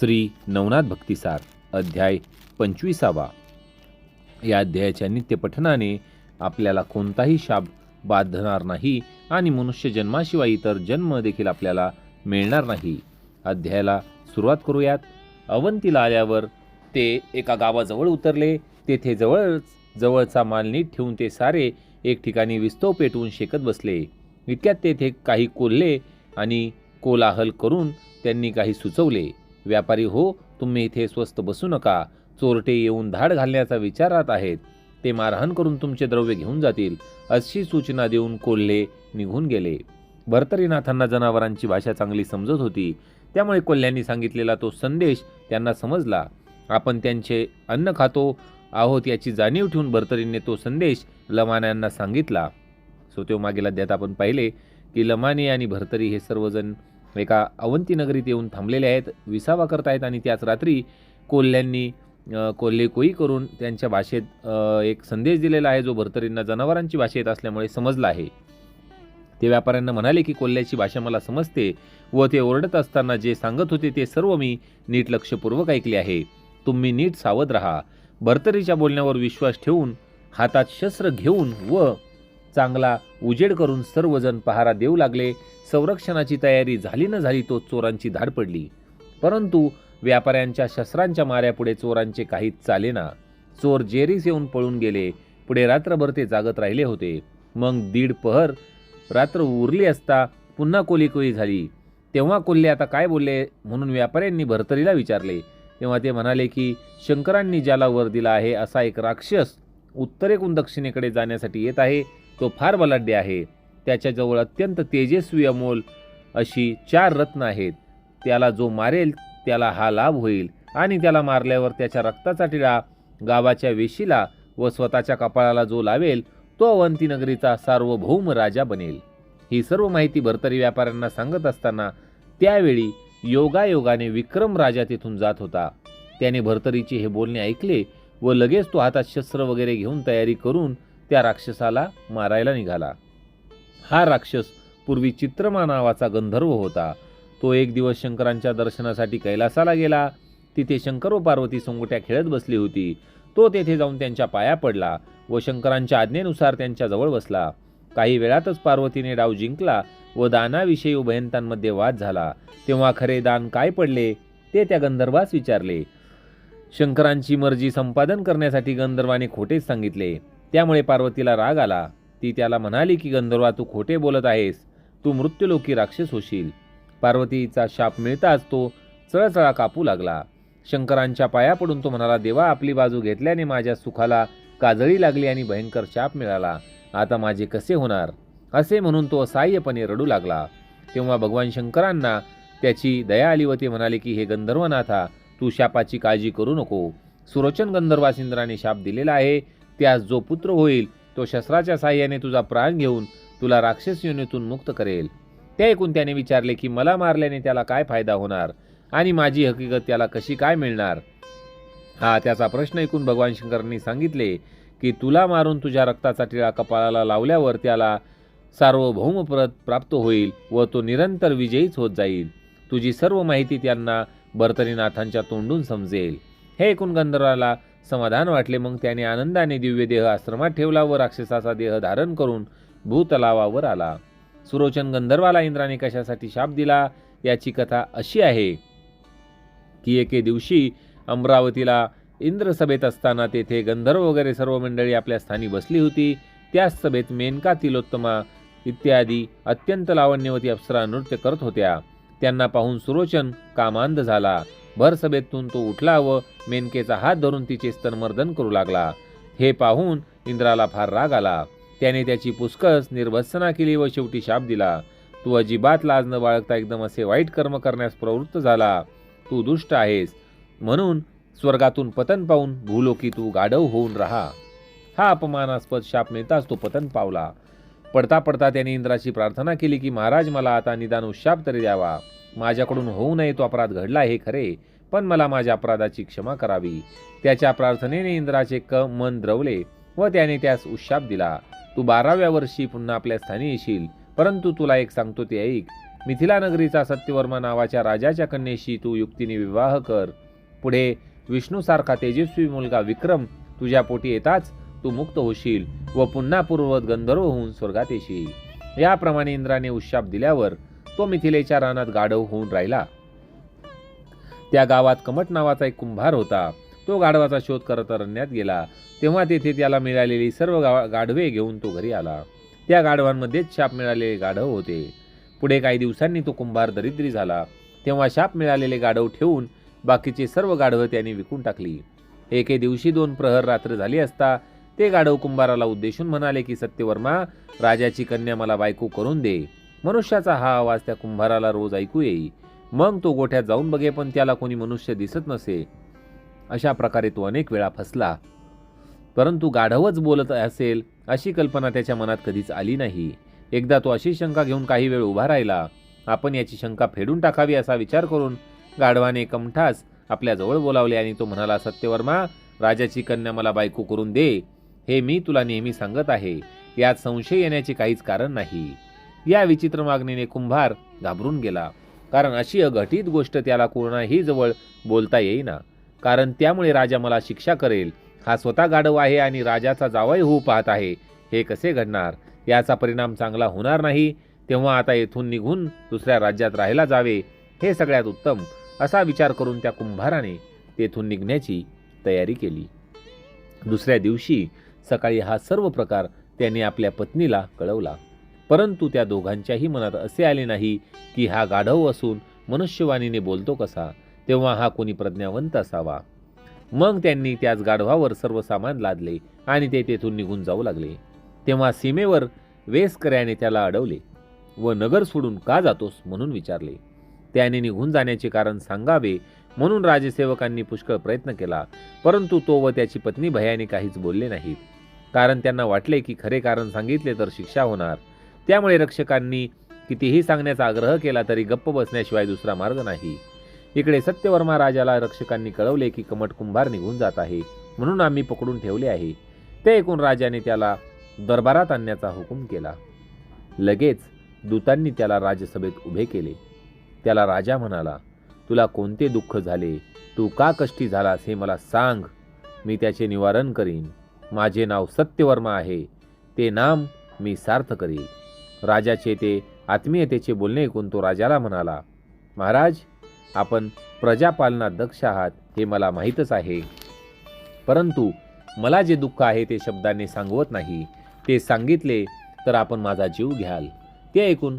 श्री नवनाथ भक्तिसार अध्याय पंचवीसावा. या अध्यायाच्या नित्यपठनाने आपल्याला कोणताही शाप बाधणार नाही आणि मनुष्य जन्माशिवाय इतर जन्म देखील आपल्याला मिळणार नाही. अध्यायाला सुरुवात करूयात. अवंतीला आल्यावर ते एका गावाजवळ उतरले. तेथे जवळच जवळचा माल नीट ठेवून ते सारे एक ठिकाणी विस्तव पेटवून शेकत बसले. इतक्यात तेथे काही कोल्हे आणि कोलाहल करून त्यांनी काही सुचवले. व्यापारी हो तुम्ही इथे स्वस्त बसू नका. चोरटे येऊन धाड घालण्याचा विचारात आहेत. ते मारहाण करून तुमचे द्रव्य घेऊन जातील. अशी सूचना देऊन कोल्हे निघून गेले. भर्तरीनाथांना जनावरांची भाषा चांगली समजत होती. त्यामुळे कोल्ह्यांनी सांगितलेला तो संदेश त्यांना समजला. आपण त्यांचे अन्न खातो आहोत याची जाणीव ठेवून भर्तरीने तो संदेश लमान्यांना सांगितला. सो तो मागील अध्यात आपण पाहिले की लमाने आणि भर्तरी हे सर्वजण एका अवंतीनगरीत येऊन थांबलेले आहेत विसावा करतायत आणि त्याच रात्री कोल्ह्यांनी कोल्हेकोई कोल्हे कोई करून त्यांच्या भाषेत एक संदेश दिलेला आहे जो भर्तरींना जनावरांची भाषा येत असल्यामुळे समजला आहे. ते व्यापाऱ्यांना म्हणाले की कोल्ह्याची भाषा मला समजते व ते ओरडत असताना जे सांगत होते ते सर्व मी नीट लक्षपूर्वक ऐकले आहे. तुम्ही नीट सावध राहा. भर्तरीच्या बोलण्यावर विश्वास ठेवून हातात शस्त्र घेऊन व चांगला उजेड करून सर्वजण पहारा देऊ लागले. संरक्षणाची तयारी झाली न झाली तो चोरांची धाड पडली. परंतु व्यापाऱ्यांच्या शस्त्रांच्या माऱ्यापुढे चोरांचे काहीच चालेना. चोर जेरीस येऊन पळून गेले. पुढे रात्रभर ते जागत राहिले होते. मग दीड पहर रात्र उरली असता पुन्हा कोलीकोळी झाली. तेव्हा कोल्हे आता काय बोलले म्हणून व्यापाऱ्यांनी भरतरीला विचारले. तेव्हा ते म्हणाले की शंकरांनी ज्याला वर दिला आहे असा एक राक्षस उत्तरेकडून दक्षिणेकडे जाण्यासाठी येत आहे. तो फार बलाढ्य आहे. त्याच्याजवळ अत्यंत तेजस्वी अमोल अशी चार रत्न आहेत. त्याला जो मारेल त्याला हा लाभ होईल. आणि त्याला मारल्यावर त्याच्या रक्ताचा टिळा गावाच्या वेशीला व स्वतःच्या कपाळाला जो लावेल तो अवंती नगरीचा सार्वभौम राजा बनेल. ही सर्व माहिती भरतरी व्यापाऱ्यांना सांगत असताना त्यावेळी योगायोगाने विक्रम राजा तिथून जात होता. त्याने भरतरीचे हे बोलणे ऐकले व लगेच तो हातात शस्त्र वगैरे घेऊन तयारी करून त्या राक्षसाला मारायला निघाला. हा राक्षस पूर्वी चित्रमा नावाचा गंधर्व होता. तो एक दिवस शंकरांच्या दर्शनासाठी कैलासाला गेला. तिथे शंकर व पार्वती सोंगट्या खेळत बसली होती. तो तेथे जाऊन त्यांच्या पाया पडला व शंकरांच्या आज्ञेनुसार त्यांच्याजवळ बसला. काही वेळातच पार्वतीने डाव जिंकला व दानाविषयी उभयंतांमध्ये वाद झाला. तेव्हा खरे दान काय पडले ते त्या गंधर्वास विचारले. शंकरांची मर्जी संपादन करण्यासाठी गंधर्वाने खोटेच सांगितले. त्यामुळे पार्वतीला राग आला. ती त्याला म्हणाली की गंधर्वा तू खोटे बोलत आहेस. तू मृत्यूलोकी राक्षस होशील. पार्वतीचा शाप मिळताच तो चळचळा कापू लागला. शंकरांच्या पाया पडून तो म्हणाला देवा आपली बाजू घेतल्याने माझ्या सुखाला काजळी लागली आणि भयंकर शाप मिळाला. आता माझे कसे होणार? असे म्हणून तो असहाय्यपणे रडू लागला. तेव्हा भगवान शंकरांना त्याची दया आली व ते म्हणाले की हे गंधर्वनाथा तू शापाची काळजी करू नको. सुरोचन गंधर्वास इंद्राने शाप दिलेला आहे. त्यास जो पुत्र होईल तो शस्त्राच्या साह्याने तुझा प्राण घेऊन तुला राक्षस योनीतून मुक्त करेल. ते ऐकून त्याने विचारले की मला मारल्याने त्याला काय फायदा होणार? आणि माझी हकीकत त्याला कशी काय मिळणार? हा त्याचा प्रश्न ऐकून भगवान शंकरांनी सांगितले की तुला मारून तुझ्या रक्ताचा टिळा कपाळाला लावल्यावर त्याला सार्वभौम परत प्राप्त होईल व तो निरंतर विजयीच होत जाईल. तुझी सर्व माहिती त्यांना भरतरीनाथांच्या तोंडून समजेल. हे ऐकून गंधर्वाला समाधान वाटले. मग त्याने आनंदाने दिव्य देह आश्रमात ठेवला व राक्षसाचा देह धारण करून भूतलावावर आला. सुरोचन गंधर्वाला इंद्राने कशासाठी शाप दिला याची कथा अशी आहे की एके दिवशी अमरावतीला इंद्रसभेत असताना तेथे गंधर्व वगैरे सर्व मंडळी आपल्या स्थानी बसली होती. त्याच सभेत मेनका तिलोत्तमा इत्यादी अत्यंत लावण्यवती अप्सरा नृत्य करत होत्या. त्यांना पाहून सुरोचन कामांध झाला. भरसभेतून तो उठला व मेनकेचा हात धरून तिचे स्तनमर्दन करू लागला. हे पाहून इंद्राला फार राग आला. त्याने त्याची पुष्कळच निर्भत्सना केली व शेवटी शाप दिला. तू अजिबात लाज न बाळगता एकदम असे वाईट कर्म करण्यास प्रवृत्त झाला. तू दुष्ट आहेस. म्हणून स्वर्गातून पतन पाहून भूलोकी तू गाढव होऊन राहा. हा अपमानास्पद शाप मिळताच तो पतन पावला. पडता पडता त्याने इंद्राची प्रार्थना केली की महाराज मला आता निदान उशाप तरी द्यावा. माझ्याकडून होऊ नये तो अपराध घडला हे खरे पण मला माझ्या अपराधाची क्षमा करावी. त्याच्या प्रार्थनेने इंद्राचे क मन द्रवले व त्याने त्यास उशाप दिला. तू बाराव्या वर्षी पुन्हा आपल्या स्थानी येशील परंतु तुला एक सांगतो ते ऐक. मिथिला नगरीचा सत्यवर्मा नावाच्या राजाच्या कन्येशी तू युक्तीने विवाह कर. पुढे विष्णूसारखा तेजस्वी मुलगा विक्रम तुझ्या पोटी येताच तू मुक्त होशील व पुन्हा पूर्ववत गंधर्व होऊन स्वर्गात येशील. याप्रमाणे इंद्राने उशाप दिल्यावर तो मिथिलेच्या रानात गाढव होऊन राहिला. त्या गावात कमट नावाचा एक कुंभार होता. तो गाढवाचा शोध करत अरण्यात गेला. तेव्हा तेथे त्याला मिळालेली सर्व गाव गाढवे घेऊन तो घरी आला. त्या गाढवांमध्येच शाप मिळालेले गाढव होते. पुढे काही दिवसांनी तो कुंभार दरिद्री झाला. तेव्हा शाप मिळालेले गाढव ठेवून बाकीचे सर्व गाढवं त्यांनी विकून टाकली. एके दिवशी दोन प्रहर रात्र झाली असता ते गाढव कुंभाराला उद्देशून म्हणाले की सत्यवर्मा राजाची कन्या मला बायको करून दे. मनुष्याचा हा आवाज त्या कुंभाराला रोज ऐकू येई. मग तो गोठ्यात जाऊन बघे पण त्याला कोणी मनुष्य दिसत नसे. अशा प्रकारे तो अनेक वेळा फसला. परंतु गाढवच बोलत असेल अशी कल्पना त्याच्या मनात कधीच आली नाही. एकदा तो अशी शंका घेऊन काही वेळ उभा राहिला. आपण याची शंका फेडून टाकावी असा विचार करून गाढवाने कमठास आपल्याजवळ बोलावले आणि तो म्हणाला सत्यवर्मा राजाची कन्या मला बायको करून दे. हे मी तुला नेहमी सांगत आहे. यात संशय येण्याचे काहीच कारण नाही. या विचित्र मागणीने कुंभार घाबरून गेला. कारण अशी अघटित गोष्ट त्याला कोणाही जवळ बोलता येईना. कारण त्यामुळे राजा मला शिक्षा करेल. हा स्वतः गाढव आहे आणि राजाचा जावाई होऊ पाहत आहे. हे कसे घडणार? याचा परिणाम चांगला होणार नाही. तेव्हा आता येथून निघून दुसऱ्या राज्यात राहायला जावे. हे सगळ्यात उत्तम. असा विचार करून त्या कुंभाराने तेथून निघण्याची तयारी केली. दुसऱ्या दिवशी सकाळी हा सर्व प्रकार त्याने आपल्या पत्नीला कळवला. परंतु त्या दोघांच्याही मनात असे आले नाही की हा गाढव असून मनुष्यवाणीने बोलतो कसा तेव्हा हा कोणी प्रज्ञावंत असावा. मग त्यांनी त्याच गाढवावर सर्व सामान लादले आणि ते तेथून निघून जाऊ लागले. तेव्हा सीमेवर वेसकऱ्याने त्याला अडवले व नगर सोडून का जातोस म्हणून विचारले. त्याने निघून जाण्याचे कारण सांगावे म्हणून राजसेवकांनी पुष्कळ प्रयत्न केला परंतु तो व त्याची पत्नी भयाने काहीच बोलले नाहीत. कारण त्यांना वाटले की खरे कारण सांगितले तर शिक्षा होणार. त्यामुळे रक्षकांनी कितीही सांगण्याचा आग्रह केला तरी गप्प बसण्याशिवाय दुसरा मार्ग नाही. इकडे सत्यवर्मा राजाला रक्षकांनी कळवले की कमट कुंभार निघून जात आहे म्हणून आम्ही पकडून ठेवले आहे. ते ऐकून राजाने त्याला दरबारात आणण्याचा हुकूम केला. लगेच दूतांनी त्याला राजसभेत उभे केले. त्याला राजा म्हणाला तुला कोणते दुःख झाले? तू का कष्टी झालास हे मला सांग. मी त्याचे निवारण करीन. माझे नाव सत्यवर्मा आहे. ते नाम मी सार्थ करीन. राजाचे ते आत्मीयतेचे बोलणे ऐकून तो राजाला म्हणाला महाराज आपण प्रजापालनात दक्ष आहात हे मला माहीतच आहे. परंतु मला जे दुःख आहे ते शब्दांनी सांगवत नाही. ते सांगितले तर आपण माझा जीव घ्याल. ते ऐकून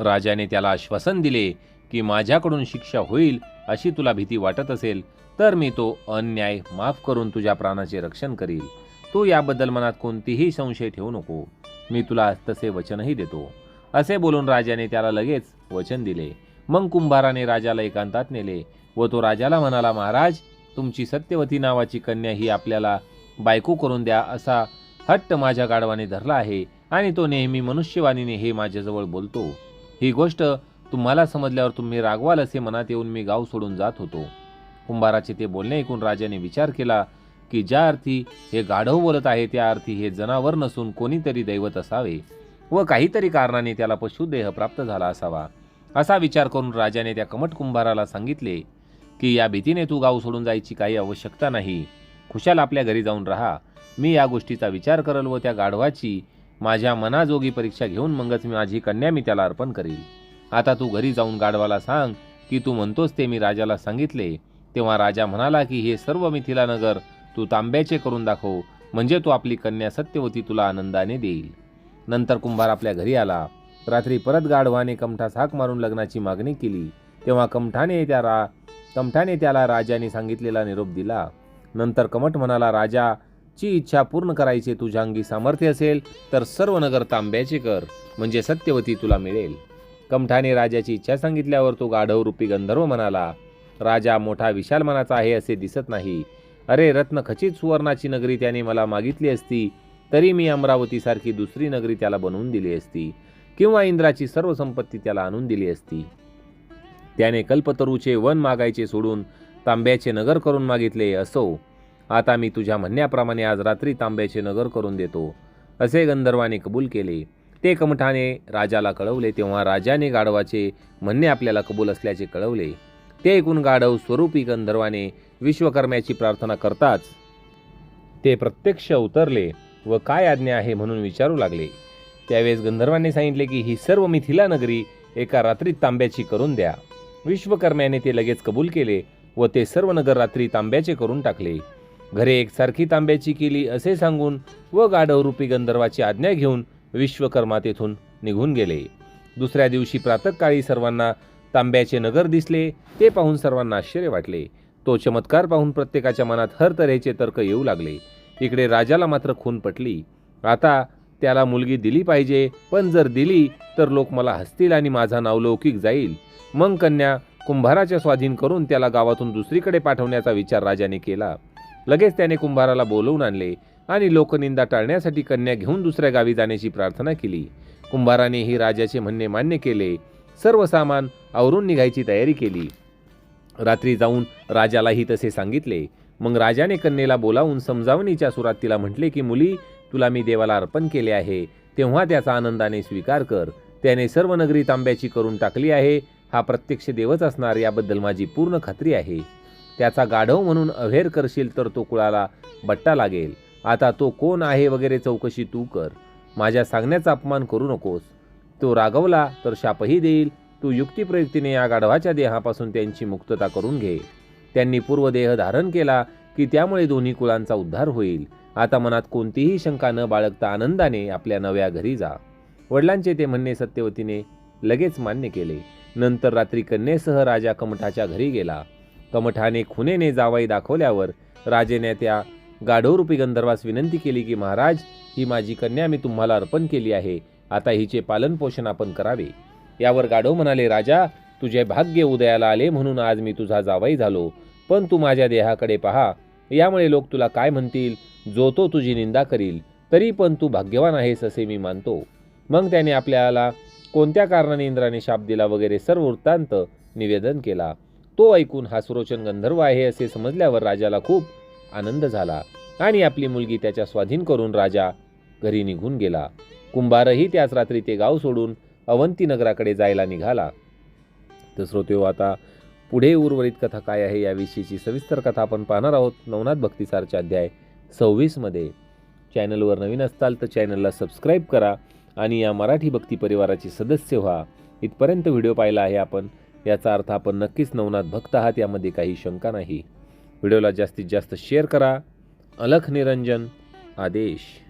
राजाने त्याला आश्वासन दिले की माझ्याकडून शिक्षा होईल अशी तुला भीती वाटत असेल तर मी तो अन्याय माफ करून तुझ्या प्राणाचे रक्षण करील. तू याबद्दल मनात कोणतीही संशय ठेवू नको. मी तुला तसे वचनही देतो. असे बोलून राजाने त्याला लगेच वचन दिले. मग कुंभाराने राजाला एकांतात नेले व तो राजाला म्हणाला महाराज तुमची सत्यवती नावाची कन्या ही आपल्याला बायको करून द्या असा हट्ट माझ्या गाढवाने धरला आहे आणि तो नेहमी मनुष्यवाणीने हे माझ्याजवळ बोलतो. ही गोष्ट तुम्हाला समजल्यावर तुम्ही रागवाल असे मनात येऊन मी गाव सोडून जात होतो. कुंभाराचे ते बोलणे ऐकून राजाने विचार केला की ज्या अर्थी हे गाढव बोलत आहे त्या अर्थी हे जनावर नसून कोणीतरी दैवत असावे व काहीतरी कारणाने त्याला पशुदेह प्राप्त झाला असावा. असा विचार करून राजाने त्या कमट कुंभाराला सांगितले की या भीतीने तू गाव सोडून जायची काही आवश्यकता नाही. खुशाल आपल्या घरी जाऊन राहा. मी या गोष्टीचा विचार करल व त्या गाढवाची माझ्या मनाजोगी परीक्षा घेऊन मगच मी माझी कन्या मी त्याला अर्पण करील. आता तू घरी जाऊन गाढवाला सांग की तू म्हणतोस ते मी राजाला सांगितले. तेव्हा राजा म्हणाला की हे सर्व मिथिला नगर तू तांब्याचे करून दाखव म्हणजे तो आपली कन्या सत्यवती तुला आनंदाने देईल. नंतर कुंभार आपल्या घरी आला. रात्री परत गाढवाने कमठास हाक मारून लग्नाची मागणी केली. तेव्हा कमठाने त्या रा कमठाने त्याला राजाने सांगितलेला निरोप दिला. नंतर कमठ म्हणाला राजा ची इच्छा पूर्ण करायचे तुझ्या अंगी सामर्थ्य असेल तर सर्व नगर तांब्याचे कर म्हणजे सत्यवती तुला मिळेल. कमठाने राजाची इच्छा सांगितल्यावर तो गाढव रूपी गंधर्व म्हणाला राजा मोठा विशाल मनाचा आहे असे दिसत नाही. अरे रत्न खचित सुवर्णाची नगरी त्याने मला मागितली असती तरी मी अमरावतीसारखी दुसरी नगरी त्याला बनवून दिली असती किंवा इंद्राची सर्व संपत्ती त्याला आणून दिली असती. त्याने कल्पतरूचे वन मागायचे सोडून तांब्याचे नगर करून मागितले असो. आता मी तुझ्या म्हणण्याप्रमाणे आज रात्री तांब्याचे नगर करून देतो असे गंधर्वाने कबूल केले. ते कमठाने राजाला कळवले तेव्हा राजाने गाढवाचे म्हणणे आपल्याला कबूल असल्याचे कळवले. ते ऐकून गाढव स्वरूपी गंधर्वाने विश्वकर्म्याची प्रार्थना करताच ते प्रत्यक्ष उतरले व काय आज्ञा आहे म्हणून विचारू लागले. त्यावेळेस गंधर्वांनी सांगितले की ही सर्व मिथिला नगरी एका रात्रीत तांब्याची करून द्या. विश्वकर्म्याने ते लगेच कबूल केले व ते सर्व नगर रात्री तांब्याचे करून टाकले. घरे एकसारखी तांब्याची केली असे सांगून व गाढवरूपी गंधर्वाची आज्ञा घेऊन विश्वकर्मा तेथून निघून गेले. दुसऱ्या दिवशी प्रातःकाळी सर्वांना तांब्याचे नगर दिसले ते पाहून सर्वांना आश्चर्य वाटले. तो चमत्कार पाहून प्रत्येकाच्या मनात हर तऱ्हेचे तर्क येऊ लागले. इकडे राजाला मात्र खून पटली. आता त्याला मुलगी दिली पाहिजे पण जर दिली तर लोक मला हसतील आणि माझा नावलौकिक जाईल. मग कन्या कुंभाराच्या स्वाधीन करून त्याला गावातून दुसरीकडे पाठवण्याचा विचार राजाने केला. लगेच त्याने कुंभाराला बोलवून आणले आणि लोकनिंदा टाळण्यासाठी कन्या घेऊन दुसऱ्या गावी जाण्याची प्रार्थना केली. कुंभाराने ही राजाचे म्हणणे मान्य केले. सर्व सामान आवरून निघायची तयारी केली. रात्री जाऊन राजालाही तसे सांगितले. मग राजाने कन्येला बोलावून समजावणीच्या सुरात तिला म्हटले की मुली तुला मी देवाला अर्पण केले आहे. तेव्हा त्याचा आनंदाने स्वीकार कर. त्याने सर्व नगरी तांब्याची करून टाकली आहे. हा प्रत्यक्ष देवच असणार याबद्दल माझी पूर्ण खात्री आहे. त्याचा गाढव म्हणून अव्हेर करशील तर तो कुळाला बट्टा लागेल. आता तो कोण आहे वगैरे चौकशी तू कर. माझ्या सांगण्याचा अपमान करू नकोस. तो रागवला तर शापही देईल. तू युक्तिप्रयुक्तीने या गाढवाच्या देहापासून त्यांची मुक्तता करून घे. त्यांनी पूर्वदेह धारण केला की त्यामुळे दोन्ही कुळांचा उद्धार होईल. आता मनात कोणतीही शंका न बाळगता आनंदाने आपल्या नव्या घरी जा. वडिलांचे ते म्हणणे सत्यवतीने लगेच मान्य केले. नंतर रात्री कन्येसह राजा कमठाच्या घरी गेला. कमठाने खुनेने जावाई दाखवल्यावर राजेने त्या गाढवरूपी गंधर्वास विनंती केली की महाराज ही माझी कन्या मी तुम्हाला अर्पण केली आहे. आता हिचे पालनपोषण आपण करावे. यावर गाढव म्हणाले राजा तुझे भाग्य उदयाला आले म्हणून आज मी तुझा जावाई झालो. पण तू माझ्या देहाकडे पहा. यामुळे लोक तुला काय म्हणतील? जो तो तुझी निंदा करील तरी पण तू भाग्यवान आहेस असे मी मानतो. मग त्याने आपल्याला कोणत्या कारणाने इंद्राने शाप दिला वगैरे सर्व वृत्तांत निवेदन केला. तो ऐकून हा सुरोचन गंधर्व आहे असे समजल्यावर राजाला खूप आनंद झाला आणि आपली मुलगी त्याच्या स्वाधीन करून राजा घरी निघून गेला. कुंभारही त्याच रात्री ते गाव सोडून अवंती नगराकडे जायला निघाला. तर श्रोतेव हो, आता पुढे उर्वरित कथा काय आहे याविषयीची सविस्तर कथा आपण पाहणार आहोत. नवनाथ भक्तिसारच्या अध्याय सव्वीसमध्ये चॅनलवर नवीन असताल तर चॅनलला सबस्क्राईब करा आणि या मराठी भक्ती परिवाराचे सदस्य व्हा. इथपर्यंत व्हिडिओ पाहिला आहे आपण याचा अर्थ आपण नक्कीच नवनाथ भक्त आहात यामध्ये काही शंका नाही. व्हिडिओला जास्तीत जास्त शेअर करा. अलख निरंजन आदेश.